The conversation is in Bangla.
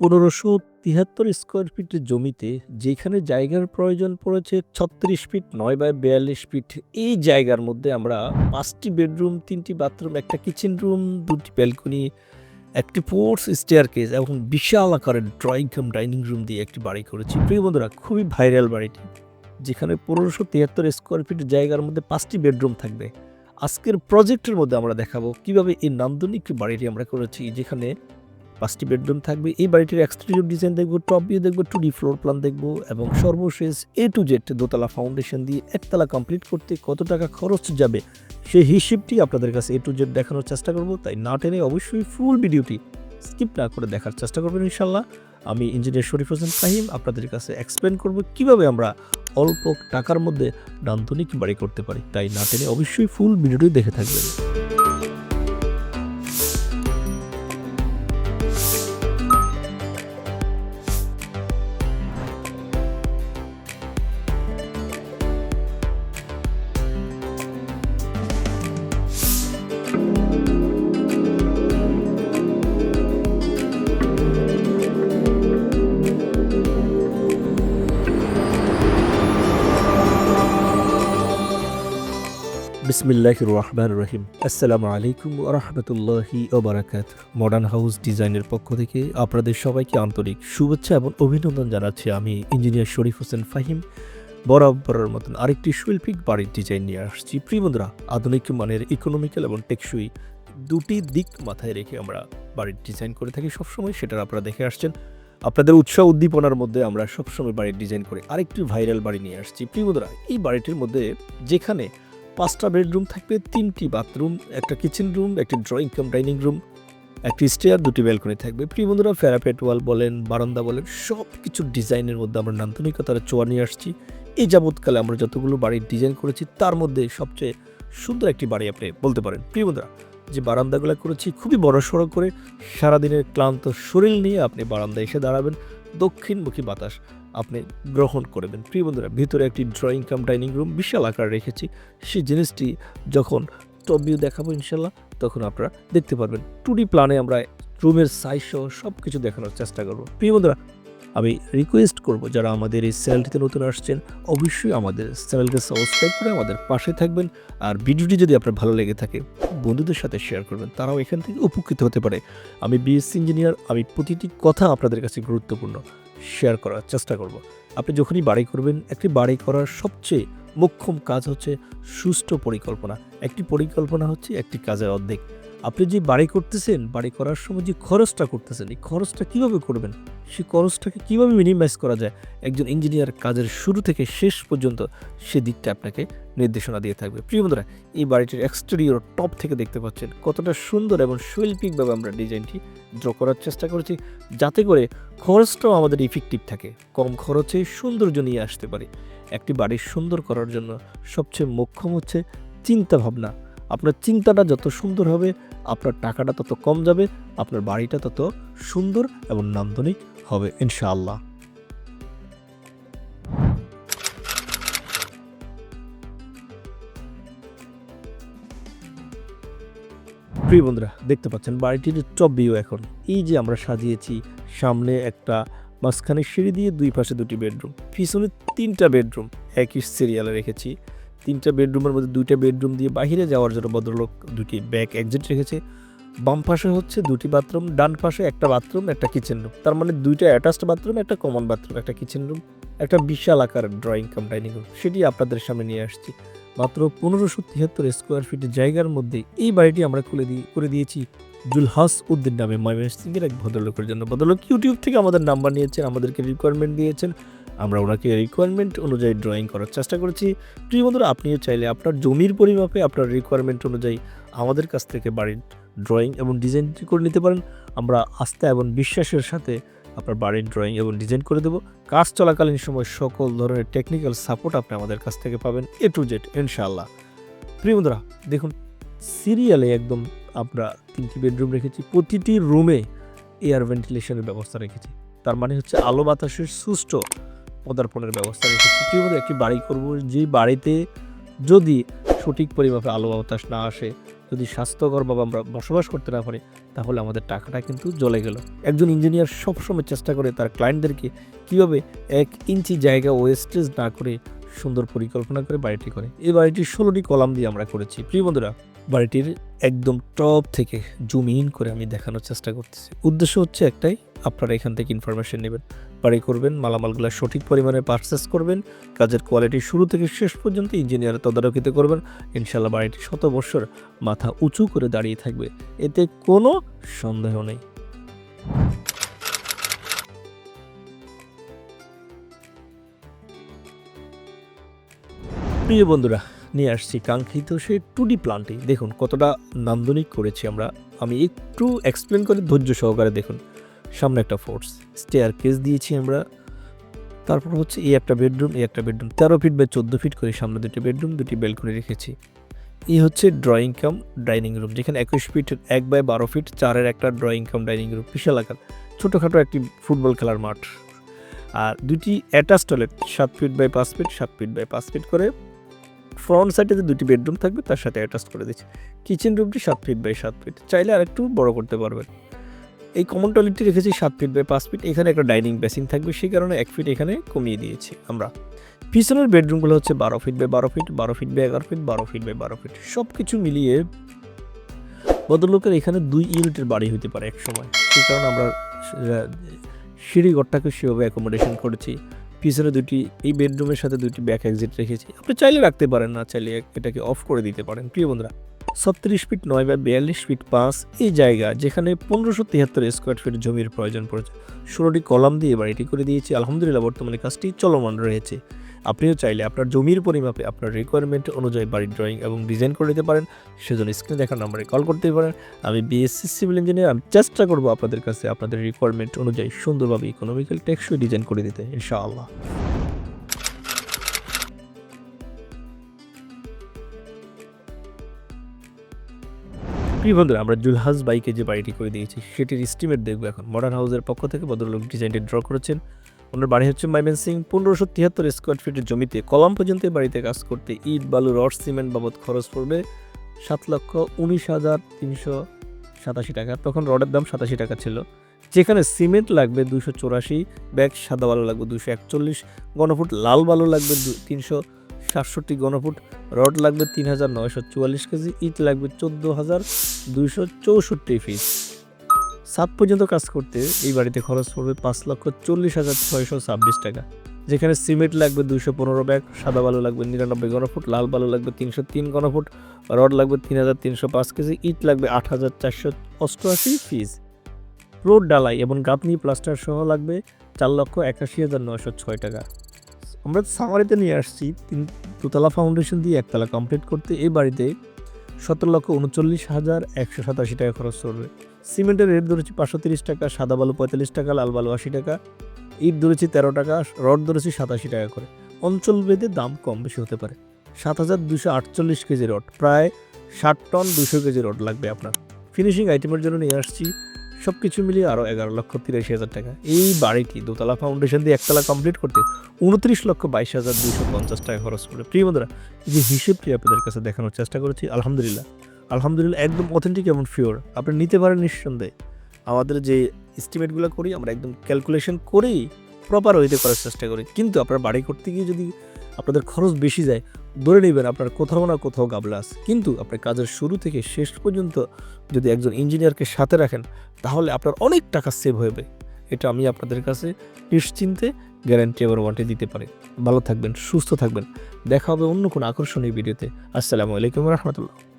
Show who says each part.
Speaker 1: পনেরোশো তিয়াত্তর স্কোয়ার ফিটের জমিতে, যেখানে জায়গার প্রয়োজন পড়েছে ছত্রিশ ফিট নয় বাই বিয়াল্লিশ ফিট এই জায়গার মধ্যে আমরা পাঁচটি বেডরুম তিনটি বাথরুম একটা কিচেন রুম দুটি ব্যালকনি একটি পোর্টস স্টেয়ার কেস এবং বিশাল আকারের ড্রয়িং কাম ডাইনিং রুম দিয়ে একটি বাড়ি করেছি। প্রিয় বন্ধুরা, খুবই ভাইরাল বাড়িটি, যেখানে পনেরোশো তিয়াত্তর স্কোয়ার ফিট জায়গার মধ্যে পাঁচটি বেডরুম থাকবে। আজকের প্রজেক্টের মধ্যে আমরা দেখাবো কীভাবে এই নান্দনিক বাড়িটি আমরা করেছি, যেখানে পাঁচটি বেডরুম থাকবে। এই বাড়িটির এক্সটেরিয়র ডিজাইন দেখব টপ ভিউ দেখব টু ডি ফ্লোর প্ল্যান দেখব এবং সর্বশেষ এ টু জেড দোতলা ফাউন্ডেশন দিয়ে একতলা কমপ্লিট করতে কত টাকা খরচ যাবে সেই হিসেবটি আপনাদের কাছে এ টু জেড দেখানোর চেষ্টা করব। তাই না টেনে অবশ্যই ফুল ভিডিওটি স্কিপ না করে দেখার চেষ্টা করবেন ইনশাল্লাহ আমি ইঞ্জিনিয়ার শরীফ হোসেন ফাহিম আপনাদের কাছে এক্সপ্লেন করব কীভাবে আমরা অল্প টাকার মধ্যে নান্দনিক বাড়ি করতে পারি। তাই না টেনে অবশ্যই ফুল ভিডিওটি দেখে থাকবেন। বিসমিল্লাহ রহমান রহিম আসসালামু আলাইকুম রহমতুল্লাহি ওবরাকাত মডার্ন হাউস ডিজাইনের পক্ষ থেকে আপনাদের সবাইকে আন্তরিক শুভেচ্ছা এবং অভিনন্দন জানাচ্ছি আমি ইঞ্জিনিয়ার শরীফ হোসেন ফাহিম। বরাবরের মতন আরেকটি শৈল্পিক বাড়ির ডিজাইন নিয়ে আসছি। প্রিয় বন্ধুরা, আধুনিক মানের ইকোনমিক্যাল এবং টেকসই দুটি দিক মাথায় রেখে আমরা বাড়ির ডিজাইন করে থাকি। সবসময় সেটা আপনারা দেখে আসছেন। আপনাদের উৎসাহ উদ্দীপনার মধ্যে আমরা সবসময় বাড়ির ডিজাইন করে আরেকটি ভাইরাল বাড়ি নিয়ে আসছি। প্রিয় বন্ধুরা, এই বাড়িটির মধ্যে যেখানে পাঁচটা বেডরুম থাকবে, তিনটি বাথরুম, একটা কিচেন রুম একটি ড্রয়িং কাম ডাইনিং রুম একটি স্টেয়ার দুটি ব্যালকনি থাকবে। প্রিয় বন্ধুরা ফ্যারাপেট ওয়াল বলেন, বারান্দা বলেন সব কিছু ডিজাইনের মধ্যে আমরা নান্দনিকতার চোয়া নিয়ে আসছি। এই যাবৎকালে আমরা যতগুলো বাড়ির ডিজাইন করেছি, তার মধ্যে সবচেয়ে সুন্দর একটি বাড়ি আপনি বলতে পারেন। প্রিয় বন্ধুরা, যে বারান্দাগুলো করেছি, খুবই বড় সড়ো করে সারাদিনের ক্লান্ত শরীর নিয়ে আপনি বারান্দায় এসে দাঁড়াবেন, দক্ষিণমুখী বাতাস আপনি গ্রহণ করবেন। প্রিয় বন্ধুরা, ভিতরে একটি ড্রয়িং কাম ডাইনিং রুম বিশাল আকার রেখেছি। সেই জিনিসটি যখন টপ ভিউ দেখাবো ইনশাল্লাহ তখন আপনারা দেখতে পারবেন। টু ডি প্ল্যানে আমরা রুমের সাইজ সহ সব কিছু দেখানোর চেষ্টা করব। প্রিয় বন্ধুরা আমি রিকোয়েস্ট করব যারা আমাদের এই চ্যানেলটিতে নতুন আসছেন, অবশ্যই আমাদের চ্যানেলকে সাবস্ক্রাইব করে আমাদের পাশে থাকবেন। আর ভিডিওটি যদি আপনার ভালো লেগে থাকে, বন্ধুদের সাথে শেয়ার করবেন। তারাও এখান থেকে উপকৃত হতে পারে। আমি বিএসসি ইঞ্জিনিয়ার আমি প্রতিটি কথা আপনাদের কাছে গুরুত্বপূর্ণ শেয়ার করার চেষ্টা করব। আপনি যখনই বাড়ি করবেন, একটি বাড়ি করার সবচেয়ে মোক্ষম কাজ হচ্ছে সুষ্ঠু পরিকল্পনা। একটি পরিকল্পনা হচ্ছে একটি কাজের অর্ধেক। আপনি যে বাড়ি করতেছেন, বাড়ি করার সময় যে খরচটা করতেছেন, এই খরচটা কীভাবে করবেন? সেই খরচটাকে কীভাবে মিনিমাইজ করা যায়? একজন ইঞ্জিনিয়ার কাজের শুরু থেকে শেষ পর্যন্ত সে দিকটা আপনাকে নির্দেশনা দিয়ে থাকবে। প্রিয় বন্ধুরা, এই বাড়িটির এক্সটেরিয়র টপ থেকে দেখতে পাচ্ছেন কতটা সুন্দর এবং শৈল্পিকভাবে আমরা ডিজাইনটি ড্র করার চেষ্টা করেছি, যাতে করে খরচটাও আমাদের ইফেক্টিভ থাকে। কম খরচে সৌন্দর্য নিয়ে আসতে পারে। একটি বাড়ি সুন্দর করার জন্য সবচেয়ে মোক্ষম হচ্ছে চিন্তা ভাবনা আপনার চিন্তাটা যত সুন্দর হবে আপনার টাকাটা তত কম যাবে, আপনার বাড়িটা তত সুন্দর এবং নান্দনিক হবে, ইনশাআল্লাহ। প্রিয় বন্ধুরা, দেখতে পাচ্ছেন বাড়িটির টপ ভিউ এখন। এই যে আমরা সাজিয়েছি, সামনে একটা মাঝখানে সিঁড়ি দিয়ে দুই পাশে দুটি বেডরুম, পিছনে তিনটা বেডরুম, একই সিরিয়ালে রেখেছি। তিনটা বেডরুমের মধ্যে দুইটা বেডরুম দিয়ে বাইরে যাওয়ার জন্য ভদ্রলোক দুটি ব্যাক এক্সিট রেখেছে। বাম পাশে হচ্ছে দুটি বাথরুম, ডান পাশে একটা বাথরুম, একটা কিচেন রুম তার মানে দুইটা অ্যাটাচড বাথরুম একটা কমন বাথরুম একটা কিচেন রুম একটা বিশাল আকারের ড্রয়িং কাম ডাইনিং রুম সেটি আপনাদের সামনে নিয়ে আসছি। মাত্র পনেরোশো তিয়াত্তর স্কোয়ার ফিটের জায়গার মধ্যে এই বাড়িটি আমরা খুলে দিয়ে, করে দিয়েছি জুলহাস উদ্দিন নামে ময়মনসিংহের এক ভদ্রলোকের জন্য। ভদ্রলোক ইউটিউব থেকে আমাদের নাম্বার নিয়েছেন, আমাদেরকে রিকোয়ারমেন্ট দিয়েছেন। আমরা ওনাকে রিকোয়ারমেন্ট অনুযায়ী ড্রয়িং করার চেষ্টা করেছি। প্রিয় বন্ধুরা আপনিও চাইলে আপনার জমির পরিমাপে আপনার রিকোয়ারমেন্ট অনুযায়ী আমাদের কাছ থেকে বাড়ির ড্রয়িং এবং ডিজাইন করে নিতে পারেন। আমরা আস্থা এবং বিশ্বাসের সাথে আপনার বাড়ির ড্রয়িং এবং ডিজাইন করে দেবো। কাজ চলাকালীন সময় সকল ধরনের টেকনিক্যাল সাপোর্ট আপনি আমাদের কাছ থেকে পাবেন এ টু জেড ইনশাআল্লাহ। প্রিয় বন্ধুরা, দেখুন সিরিয়ালে একদম আমরা তিনটি বেডরুম রেখেছি, প্রতিটি রুমে এয়ার ভেন্টিলেশনের ব্যবস্থা রেখেছি। তার মানে হচ্ছে আলো বাতাসের সুষ্ঠু পদার্পণের ব্যবস্থা রেখেছি। প্রিয় বন্ধু একটি বাড়ি করব, যে বাড়িতে যদি সঠিক পরিমাপে আলো বাতাস না আসে, যদি স্বাস্থ্যকর বা আমরা বসবাস করতে না পারি, তাহলে আমাদের টাকাটা কিন্তু জ্বলে গেল। একজন ইঞ্জিনিয়ার সবসময় চেষ্টা করে তার ক্লায়েন্টদেরকে কীভাবে এক ইঞ্চি জায়গা ওয়েস্টেজ না করে সুন্দর পরিকল্পনা করে বাড়িটি করে। এই বাড়িটি ষোলোটি কলাম দিয়ে আমরা করেছি। প্রিয় বন্ধুরা বাড়িটির একদম টপ থেকে জুম ইন করে আমি দেখানোর চেষ্টা করতেছি। উদ্দেশ্য হচ্ছে একটাই, আপনারা এখান থেকে ইনফরমেশন নেবেন, বাড়ি করবেন, মালামালগুলো সঠিক পরিমাণে পারচেস করবেন, কাজের কোয়ালিটি শুরু থেকে শেষ পর্যন্ত ইঞ্জিনিয়ার তদারকিতে করবেন ইনশাল্লাহ বাড়িটি শত বৎসর মাথা উঁচু করে দাঁড়িয়ে থাকবে, এতে কোনো সন্দেহ নেই। প্রিয় বন্ধুরা নিয়ে আসছি কাঙ্ক্ষিত সেই টু ডি প্লান্টে দেখুন, কতটা নান্দনিক করেছি আমরা। আমি একটু এক্সপ্লেন করে ধৈর্য সহকারে দেখুন। সামনে একটা ফোর্স স্টেয়ার কেস দিয়েছি আমরা। তারপর হচ্ছে এই একটা বেডরুম এই একটা বেডরুম তেরো ফিট বাই চোদ্দ ফিট করে সামনে দুটি বেডরুম দুটি বেলকনি রেখেছি। এই হচ্ছে ড্রয়িং কাম ডাইনিং রুম যেখানে একুশ ফিট এক বাই বারো ফিট চারের একটা ড্রয়িং কাম ডাইনিং রুম বিশাল আকার। ছোটোখাটো একটি ফুটবল খেলার মাঠ। আর দুটি অ্যাটাচ টয়লেট সাত ফিট বাই পাঁচ ফিট সাত ফিট বাই পাঁচ ফিট করে ফ্রন্ট সাইডে যে দুটি বেডরুম থাকবে, তার সাথে অ্যাটাচ করে দিচ্ছি। কিচেন রুমটি সাত ফিট বাই সাত ফিট। চাইলে আরেকটু বড় করতে পারবেন। এই কমন টয়লেটটি রেখেছি সাত ফিট বাই পাঁচ ফিট। এখানে একটা ডাইনিং বেসিন থাকবে, সেই কারণে এক ফিট এখানে কমিয়ে দিয়েছি আমরা। পিছনের বেডরুমগুলো হচ্ছে বারো ফিট বাই বারো ফিট বারো ফিট বাই এগারো ফিট, বারো ফিট বাই বারো ফিট। সব কিছু মিলিয়ে ভদ্রলোকের এখানে দুই ইউনিটের বাড়ি হতে পারে এক সময় সেই কারণে আমরা সিঁড়িঘরটাকে সেভাবে অ্যাকোমোডেশন করেছি। পিছনে দুটি, এই বেডরুমের সাথে দুটি ব্যাক এক্সিট রেখেছি। আপনি চাইলে রাখতে পারেন না, চাইলে এটাকে অফ করে দিতে পারেন। প্রিয় বন্ধুরা, ছত্রিশ ফিট নয় বা বিয়াল্লিশ ফিট পাঁচ এই জায়গা, যেখানে পনেরোশো তিয়াত্তর স্কোয়ার ফিট জমির প্রয়োজন পড়েছে। ষোলোটি কলাম দিয়ে বাড়িটি করে দিয়েছি। আলহামদুলিল্লাহ, বর্তমানে কাজটি চলমান রয়েছে। আপনিও চাইলে আপনার জমির পরিমাপে আপনার রিকোয়ারমেন্ট অনুযায়ী বাড়ির ড্রয়িং এবং ডিজাইন করে দিতে পারেন। সেজন্য স্ক্রিনে দেখার নাম্বারে কল করতে পারেন। আমি বিএসসি সিভিল ইঞ্জিনিয়ার আমি চেষ্টা করব আপনাদের কাছে আপনাদের রিকোয়ারমেন্ট অনুযায়ী সুন্দরভাবে ইকোনমিক্যাল টেকসই ডিজাইন করে দিতে, ইনশাআল্লাহ। প্রিয় বন্ধুরা, আমরা জুলহাজ বাইকে যে বাড়িটি করে দিয়েছি, সেটির এস্টিমেট দেখব এখন। মডার্ন হাউসের পক্ষ থেকে ভদ্রলোক ডিজাইনটি ড্র করেছেন। ওনার বাড়ি হচ্ছে মাইমেন সিং পনেরোশো তিয়াত্তর স্কোয়ার ফিটের জমিতে। কলাম পর্যন্ত বাড়িতে কাজ করতে ইট, বালু, রড, সিমেন্ট বাবদ খরচ পড়বে সাত লক্ষ উনিশ হাজার তিনশো সাতাশি টাকা। তখন রডের দাম সাতাশি টাকা ছিল। যেখানে সিমেন্ট লাগবে দুশো চৌরাশি, ব্যাগ সাদা বালু লাগবে দুশো একচল্লিশ, গণফুট লাল বালু লাগবে তিনশো সাতষট্টি গণফুট, রড লাগবে তিন হাজার নয়শো চুয়াল্লিশ কেজি, ইট লাগবে চোদ্দ হাজার দুইশো চৌষট্টি পিস সাত পর্যন্ত কাজ করতে এই বাড়িতে খরচ পড়বে পাঁচ লক্ষ চল্লিশ হাজার ছয়শো ছাব্বিশ টাকা। যেখানে সিমেন্ট লাগবে দুশো পনেরো ব্যাগ, সাদা বালু লাগবে নিরানব্বই ঘনফুট, লাল বালু লাগবে তিনশো তিন ঘনফুট, রড লাগবে তিন হাজার তিনশো পাঁচ কেজি, ইট লাগবে আট হাজার চারশো অষ্টআশি ফিজ রোড ডালাই এবং গাঁথনি প্লাস্টার সহ লাগবে চার লক্ষ একাশি হাজার নয়শো ছয় টাকা। আমরা সামারিতে নিয়ে আসছি, তিন দুতলা ফাউন্ডেশন দিয়ে একতলা কমপ্লিট করতে এই বাড়িতে সতেরো লক্ষ উনচল্লিশ হাজার একশো সাতাশি টাকা খরচ করবে। সিমেন্টের রেট ধরেছি পাঁচশো তিরিশ টাকা, সাদা বালু পঁয়তাল্লিশ টাকা, লাল বালু আশি টাকা, ইট ধরেছি তেরো টাকা, রড ধরেছি সাতাশি টাকা করে। অঞ্চল ভেদে দাম কম বেশি হতে পারে। সাত হাজার দুশো আটচল্লিশ কেজি রড, প্রায় ষাট টন দুশো কেজি রড লাগবে আপনার। ফিনিশিং আইটেমের জন্য নিয়ে আসছি সব কিছু মিলিয়ে আরও এগারো লক্ষ তিরাশি হাজার টাকা। এই বাড়িটি দোতলা ফাউন্ডেশন দিয়ে একতলা কমপ্লিট করতে উনত্রিশ লক্ষ বাইশ হাজার দুশো পঞ্চাশ টাকা খরচ করে। প্রিয় বন্ধুরা যে হিসেবটি আপনাদের কাছে দেখানোর চেষ্টা করেছি, আলহামদুলিল্লাহ। আলহামদুলিল্লাহ, একদম অথেন্টিক এবং ফিওর আপনি নিতে পারেন নিঃসন্দেহে। আমাদের যে এস্টিমেটগুলো করি, আমরা একদম ক্যালকুলেশন করেই প্রপার ওয়েতে করার চেষ্টা করি। কিন্তু আপনার বাড়ি করতে গিয়ে যদি আপনাদের খরচ বেশি যায়, ধরে নেবেন আপনার কোথাও না কোথাও গাবলা আছে। কিন্তু আপনার কাজের শুরু থেকে শেষ পর্যন্ত যদি একজন ইঞ্জিনিয়ারকে সাথে রাখেন, তাহলে আপনার অনেক টাকা সেভ হবে এটা আমি আপনাদের কাছে নিশ্চিন্তে গ্যারান্টি এবার ওয়ান্টে দিতে পারি। ভালো থাকবেন, সুস্থ থাকবেন। দেখা হবে অন্য কোনো আকর্ষণীয় ভিডিওতে আসসালামু আলাইকুম রহমতুল্লাহ।